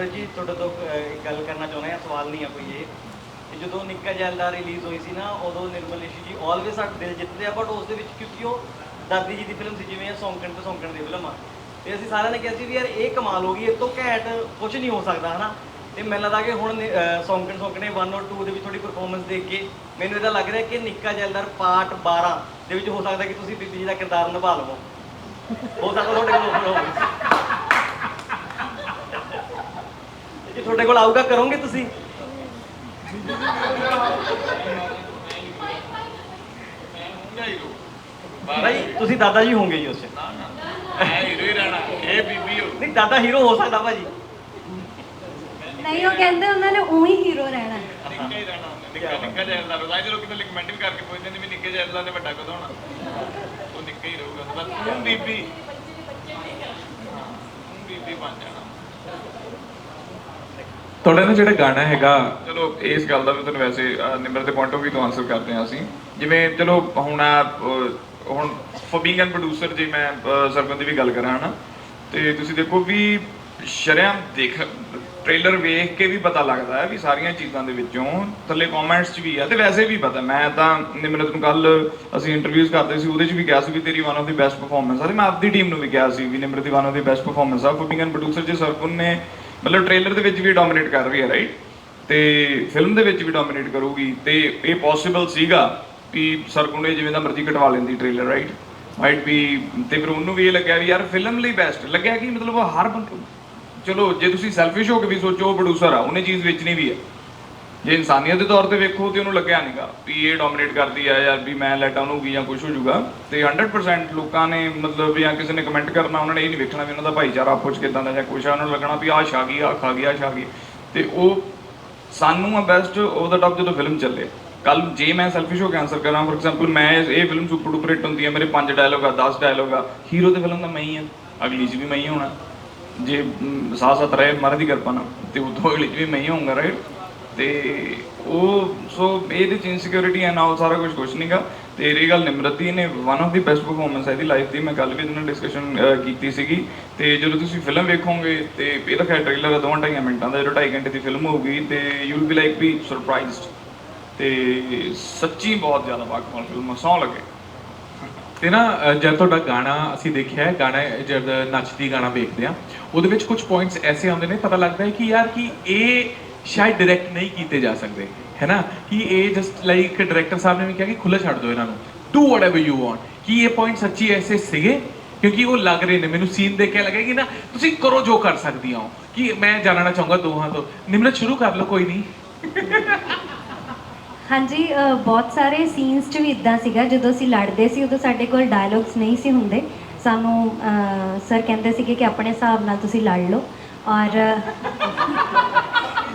ਨਿਮਰਤ ਜੀ ਤੁਹਾਡੇ ਤੋਂ ਅਹ, ਇੱਕ ਗੱਲ ਕਰਨਾ ਚਾਹੁੰਦੇ ਆ ਸਵਾਲ ਨਹੀਂ ਆ ਕੋਈ ਇਹ। ਕਿ ਜਦੋਂ ਨਿੱਕਾ ਜੈਲਦਾਰ ਰਿਲੀਜ਼ ਹੋਈ ਸੀ ਨਾ ਉਦੋਂ ਨਿਰਮਲ ਰਿਸ਼ੀ ਜੀ ਆਲਵੇਸ ਸਾਡੇ ਦਿਲ ਜਿੱਤਦੇ ਆ ਬਟ ਉਸ ਦੇ ਵਿੱਚ ਕਿਉਂਕਿ ਉਹ ਦਾਦੀ ਜੀ ਦੀ ਫਿਲਮ ਸੀ ਜਿਵੇਂ ਸੌਂਕਣ ਤੇ ਸੌਂਕਣ ਦੀ ਫਿਲਮ ਆ। ਤੇ ਅਸੀਂ ਸਾਰਿਆਂ ਨੇ ਕਿਹਾ ਸੀ ਵੀ ਯਾਰ ਇਹ ਕਮਾਲ ਹੋ ਗਈ ਇਹ ਤੋਂ ਘੈਂਟ ਕੁਝ ਨਹੀਂ ਹੋ ਸਕਦਾ ਹਨਾ? ਤੇ ਮੈਨੂੰ ਲੱਗਦਾ ਕਿ ਹੁਣ ਨਿ- ਅਹ, ਸੌਂਕਣ ਸੌਂਕਣੇ 1 ਔਰ 2 ਦੇ ਵਿੱਚ ਤੁਹਾਡੀ ਪਰਫਾਰਮੈਂਸ ਦੇਖ ਕੇ ਮੈਨੂੰ ਇਹਦਾ ਲੱਗ ਰਿਹਾ ਕਿ ਨਿੱਕਾ ਜੈਲਦਾਰ ਪਾਰਟ 12 ਦੇ ਵਿੱਚ ਹੋ ਸਕਦਾ ਕਿ ਤੁਸੀਂ ਬੀਬੀ ਜੀ ਦਾ ਕਿਰਦਾਰ ਨਿਭਾ ਲਵੋ। ਹੋ ਸਕਦਾ ਤੁਹਾਡੇ ਕੋਲ ਹੋਵੇ। ਜੇ ਤੁਹਾਡੇ ਕੋਲ ਆਊਗਾ ਕਰੋਗੇ ਤੁਸੀਂ? ਭਾਈ ਤੁਸੀਂ ਦਾਦਾ ਜੀ ਹੋਵੋਗੇ ਜੀ ਉਸ 'ਚ ਮੈਂ ਹੀਰੋ ਹੀ ਰਹਿਣਾ ਇਹ ਬੀਬੀ ਹੋ ਨਹੀਂ ਦਾਦਾ ਹੀਰੋ ਹੋ ਸਕਦਾ ਭਾਜੀ। ਨਹੀਂ ਉਹ ਕਹਿੰਦੇ ਉਹਨਾਂ ਨੇ ਉਹੀ ਹੀਰੋ ਰਹਿਣਾ। ਹੈ। ਨਿੱਕਾ ਹੀ ਰਹਿਣਾ ਉਹਨੇ, ਨਿੱਕਾ ਨਿੱਕਾ ਜੈਲਦਾਰ ਉਹਦਾ ਲੋਕੀ ਤਾਂ ਕਮੈਂਟ ਵੀ ਕਰਕੇ ਪੁੱਛਦੇ ਨੇ ਵੀ ਨਿੱਕੇ ਜੈਲਦਾਰ ਨੇ ਵੱਡਾ ਕਦੋਂ ਹੋਣਾ। ਉਹ ਨਿੱਕਾ ਹੀ ਰਹੂਗਾ ਬਸ ਤੂੰ ਬੀਬੀ। ਤੂੰ ਬੀਬੀ ਬਣ ਜਾਣਾ। ਤੁਹਾਡਾ ਨਾ ਜਿਹੜਾ ਗਾਣਾ ਹੈਗਾ, ਚਲੋ, ਇਸ ਗੱਲ ਦਾ ਵੀ ਤੁਹਾਨੂੰ ਵੈਸੇ ਨਿਮਰ ਦੇ ਪੁਆਇੰਟ ਆਫ ਵੀ ਤੋਂ ਆਨਸਰ ਕਰਦੇ ਹਾਂ ਅਸੀਂ। ਜਿਵੇਂ, ਚਲੋ, ਹੁਣ ਆ ਹੁਣ ਫॉर ਬੀਇੰਗ ਐਨ ਪ੍ਰੋਡਿਊਸਰ ਜੇ ਮੈਂ ਸਰਪੰਚ ਦੀ ਵੀ ਗੱਲ ਕਰਾਂ, ਹਨਾ? ਤੇ ਤੁਸੀਂ ਦੇਖੋ ਵੀ ਸ਼ਰਿਆਮ ਦੇਖ ਟ੍ਰੇਲਰ ਵੇਖ ਕੇ ਵੀ ਪਤਾ ਲੱਗਦਾ ਹੈ ਵੀ ਸਾਰੀਆਂ ਚੀਜ਼ਾਂ ਦੇ ਵਿੱਚੋਂ ਥੱਲੇ ਕਮੈਂਟਸ 'ਚ ਵੀ ਆ, ਤੇ ਵੈਸੇ ਵੀ ਪਤਾ, ਮੈਂ ਤਾਂ ਨਿਮਰਤ ਨੂੰ ਕੱਲ ਅਸੀਂ ਇੰਟਰਵਿਊਜ਼ ਕਰਦੇ ਸੀ, ਉਹਦੇ 'ਚ ਵੀ ਕਿਹਾ ਸੀ ਵੀ ਤੇਰੀ one of the best performance ਆ, ਤੇ ਮੈਂ ਆਪਦੀ ਟੀਮ ਨੂੰ ਵੀ ਕਿਹਾ ਸੀ ਵੀ ਨਿਮਰਤ ਦੀ one of the best performance ਆ ਫॉर ਬੀਇੰਗ ਪ੍ਰੋਡਿਊਸਰ ਜੇ ਸਰਪੰਚ ਨੇ ਮਤਲਬ ਟ੍ਰੇਲਰ ਦੇ ਵਿੱਚ ਵੀ ਡੋਮੀਨੇਟ ਕਰ ਰਹੀ ਹੈ ਰਾਈਟ ਤੇ ਫਿਲਮ ਦੇ ਵਿੱਚ ਵੀ ਡੋਮੀਨੇਟ ਕਰੂਗੀ ਤੇ ਇਹ ਪੋਸੀਬਲ ਸੀਗਾ ਵੀ ਸਰਗੁਣ ਨੇ ਜਿਵੇਂ ਦਾ ਮਰਜ਼ੀ ਕਟਵਾ ਲੈਂਦੀ ਟ੍ਰੇਲਰ ਰਾਈਟ ਮਾਈਟ ਵੀ ਤੇ ਫਿਰ ਉਹਨੂੰ ਵੀ ਇਹ ਲੱਗਿਆ ਵੀ ਯਾਰ ਫਿਲਮ ਲਈ ਬੈਸਟ ਲੱਗਿਆ ਕਿ ਮਤਲਬ ਉਹ ਹਰ ਬੰਦੇ ਚਲੋ, ਜੇ ਤੁਸੀਂ ਸੈਲਫਿਸ਼ ਹੋ ਕੇ ਵੀ ਸੋਚੋ, ਉਹ ਪ੍ਰੋਡਿਊਸਰ ਆ, ਉਹਨੇ ਚੀਜ਼ ਵੇਚਣੀ ਵੀ ਆ। ਜੇ ਇਨਸਾਨੀਅਤ ਦੇ ਤੌਰ ਤੇ ਵੇਖੋ ਤੇ ਉਹਨੂੰ ਲੱਗਿਆ ਨਹੀਂਗਾ ਵੀ ਇਹ ਡੋਮੀਨੇਟ ਕਰਦੀ ਆ ਯਾਰ ਵੀ ਮੈਂ ਲੈਟ ਆਉਣੂਗੀ ਜਾਂ ਕੁਝ ਹੋ ਜਾਊਗਾ। ਤੇ 100% ਲੋਕਾਂ ਨੇ ਮਤਲਬ ਜਾਂ ਕਿਸੇ ਨੇ ਕਮੈਂਟ ਕਰਨਾ, ਉਹਨਾਂ ਨੇ ਇਹ ਨਹੀਂ ਵੇਖਣਾ ਵੀ ਉਹਨਾਂ ਦਾ ਭਾਈਚਾਰਾ ਆਪੋ ਚ ਕਿਦਾਂ ਦਾ ਜਾਂ ਕੁਛ ਆ, ਉਹਨਾਂ ਨੂੰ ਲੱਗਣਾ ਵੀ ਆਹ ਛਾ ਗਈ, ਆਹ ਖਾ ਗਈ, ਆਹ ਛਾ ਤੇ ਉਹ ਸਾਨੂੰ ਆ ਬੈਸਟ ਓਵਰ ਦਾ ਟਾਪ ਜਦੋਂ ਫਿਲਮ ਚੱਲੇ। ਕੱਲ ਜੇ ਮੈਂ ਸੈਲਫਿਸ਼ ਹੋ ਕੇ ਆਨਸਰ ਕਰਾਂ ਫੋਰ ਐਗਜ਼ਾਮਪਲ ਮੈਂ ਇਹ- ਫਿਲਮ ਸੁਪਰ ਡੂਪਰ ਹਿੱਟ ਹੁੰਦੀ ਹੈ ਮੇਰੇ ਪੰਜ ਡਾਇਲੋਗ ਆ 10 ਡਾਇਲੋਗ ਆ ਹੀਰੋ ਤੇ ਫਿਲਮ ਦਾ ਮੈਂ ਹੀ ਆ, ਅਗਲੀ 'ਚ ਵੀ ਮੈਂ ਹੀ ਹੋਣਾ। ਜੇ ਸਾਹ ਸਾਥ ਰਹੇ, ਮਹਾਰਾਜ ਦੀ ਕਿਰਪਾ ਨਾਲ, ਤੇ ਉਦੋਂ ਅਗਲੀ 'ਚ ਵੀ ਮੈਂ ਹੀ ਹੋਊਂਗਾ ਰਾਈਟ ਤੇ ਉਹ ਸੋ ਇਹਦੇ ਚ ਇਨਸਿਕਿਉਰਿਟੀ ਐ ਨਾ ਸਾਰਾ ਕੁਝ ਕੁਝ ਨਹੀਂਗਾ ਤੇ ਇਹ ਗੱਲ ਨਿਮਰਤੀ ਨੇ one of the best performance ਹੈ ਇਹਦੀ ਲਾਈਫ ਦੀ। ਮੈਂ ਕੱਲ ਵੀ ਇਹਦੇ ਡਿਸਕਸ਼ਨ ਕੀਤੀ ਸੀਗੀ। ਤੇ ਜਦੋਂ ਤੁਸੀਂ ਫਿਲਮ ਵੇਖੋਗੇ, ਤੇ ਇਹਦਾ ਖੈਰ ਟ੍ਰੇਲਰ ਦੋਵਾਂ ਢਾਈਆਂ ਮਿੰਟਾਂ ਦਾ ਜਦੋਂ ਢਾਈ ਘੰਟੇ ਦੀ ਫਿਲਮ ਹੋਊਗੀ, ਤੇ you will be like be surprised ਤੇ ਸੱਚੀ ਬਹੁਤ ਜ਼ਿਆਦਾ ਬਾਕਮਾਲ ਫਿਲਮ ਸੌ ਲੱਗੇ। ਤੇ ਨਾ ਜਦ ਤੁਹਾਡਾ ਗਾਣਾ ਅਸੀਂ ਦੇਖਿਆ ਹੈ, ਗਾਣਾ ਜਦ ਨੱਚਦੀ ਗਾਣਾ ਵੇਖਦੇ ਆ ਉਹਦੇ ਵਿੱਚ ਕੁਝ ਪੁਆਇੰਟਸ ਐਸੇ ਆਉਂਦੇ ਨੇ, ਪਤਾ ਲੱਗਦਾ ਹੈ ਕਿ ਯਾਰ, ਕਿ ਇਹ ਸ਼ਾਇਦ ਡਾਇਰੈਕਟ ਨਹੀਂ ਕੀਤੇ ਜਾ ਸਕਦੇ ਹੈ ਨਾ? ਕਿ ਇਹ ਜਸਟ ਲਾਈਕ ਡਾਇਰੈਕਟਰ ਸਾਹਿਬ ਨੇ ਵੀ ਕਿਹਾ ਕਿ ਖੁੱਲਾ ਛੱਡ ਦਿਓ ਇਹਨਾਂ ਨੂੰ। ਡੂ ਵਾਟਐਵਰ ਯੂ ਵਾਂਟ ਕਿ ਇਹ ਪੁਆਇੰਟ ਸੱਚੀ ਐਸੇ ਸੀਗੇ? ਕਿਉਂਕਿ ਉਹ ਲੱਗ ਰਹੇ ਨੇ ਮੈਨੂੰ ਸੀਨ ਦੇਖ ਕੇ ਲੱਗਿਆ ਕਿ ਨਾ ਤੁਸੀਂ ਕਰੋ ਜੋ ਕਰ ਸਕਦੀਆਂ ਹੋ। ਕਿ ਮੈਂ ਜਾਣਨਾ ਚਾਹੂੰਗਾ ਦੋਹਾਂ ਤੋਂ। ਨਿਮਰਤ ਸ਼ੁਰੂ ਕਰ ਲਓ ਕੋਈ ਨਹੀਂ। ਹਾਂਜੀ ਅ, ਬਹੁਤ ਸਾਰੇ ਸੀਨਸ 'ਚ ਵੀ ਇਦਾਂ ਸੀਗਾ। ਜਦੋਂ ਅਸੀਂ ਲੜਦੇ ਸੀ ਉਦੋਂ ਸਾਡੇ ਕੋਲ ਡਾਇਲੌਗਸ ਨਹੀਂ ਸੀ ਹੁੰਦੇ। ਸਾਨੂੰ ਸਰ ਕਹਿੰਦੇ ਸੀਗੇ ਕਿ ਆਪਣੇ ਹਿਸਾਬ ਨਾਲ ਤੁਸੀਂ ਲੜ ਲਓ। ਔਰ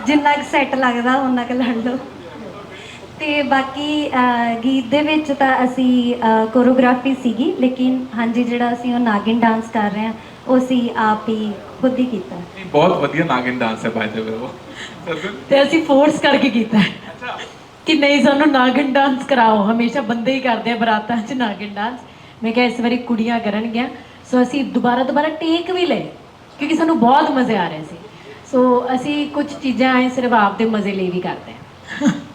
ਜਿੰਨਾ ਕੁ ਸੈੱਟ ਲੱਗਦਾ ਉਹਨਾਂ ਕੁ ਲੜ ਲਓ। ਤੇ ਬਾਕੀ ਗੀਤ ਦੇ ਵਿੱਚ ਤਾਂ ਅਸੀਂ ਕੋਰੀਓਗ੍ਰਾਫੀ ਸੀਗੀ ਲੇਕਿਨ ਹਾਂਜੀ ਜਿਹੜਾ ਅਸੀਂ ਉਹ ਨਾਗਿਨ ਡਾਂਸ ਕਰ ਰਹੇ ਹਾਂ ਉਹ ਅਸੀਂ ਆਪ ਹੀ ਖੁਦ ਹੀ ਕੀਤਾ। ਨਹੀਂ, ਬਹੁਤ ਵਧੀਆ ਨਾਗਿਨ ਡਾਂਸ ਹੈ ਬਾਈ ਦ ਵੇ ਉਹ। ਸਰਗੁਣ ਤੇ ਅਸੀਂ ਫੋਰਸ ਕਰਕੇ ਕੀਤਾ। ਹੈ ਕਿ ਨਹੀਂ ਸਾਨੂੰ ਨਾਗਨ ਡਾਂਸ ਕਰਾਓ। ਹਮੇਸ਼ਾ ਬੰਦੇ ਹੀ ਕਰਦੇ ਆ ਬਰਾਤਾਂ 'ਚ ਨਾਗਨ ਡਾਂਸ ਮੈਂ ਕਿਹਾ ਇਸ ਵਾਰੀ ਕੁੜੀਆਂ ਕਰਨਗੀਆਂ। ਸੋ ਅਸੀਂ ਦੁਬਾਰਾ ਦੁਬਾਰਾ ਟੇਕ ਵੀ ਲਏ ਕਿਉਂਕਿ ਸਾਨੂੰ ਬਹੁਤ ਮਜ਼ੇ ਆ ਰਹੇ ਸੀ। ਸੋ ਅਸੀਂ ਕੁਝ ਚੀਜ਼ਾਂ ਐ ਸਿਰਫ ਆਪ ਦੇ ਮਜ਼ੇ ਲਈ ਵੀ ਕਰਦੇ ਹਾਂ।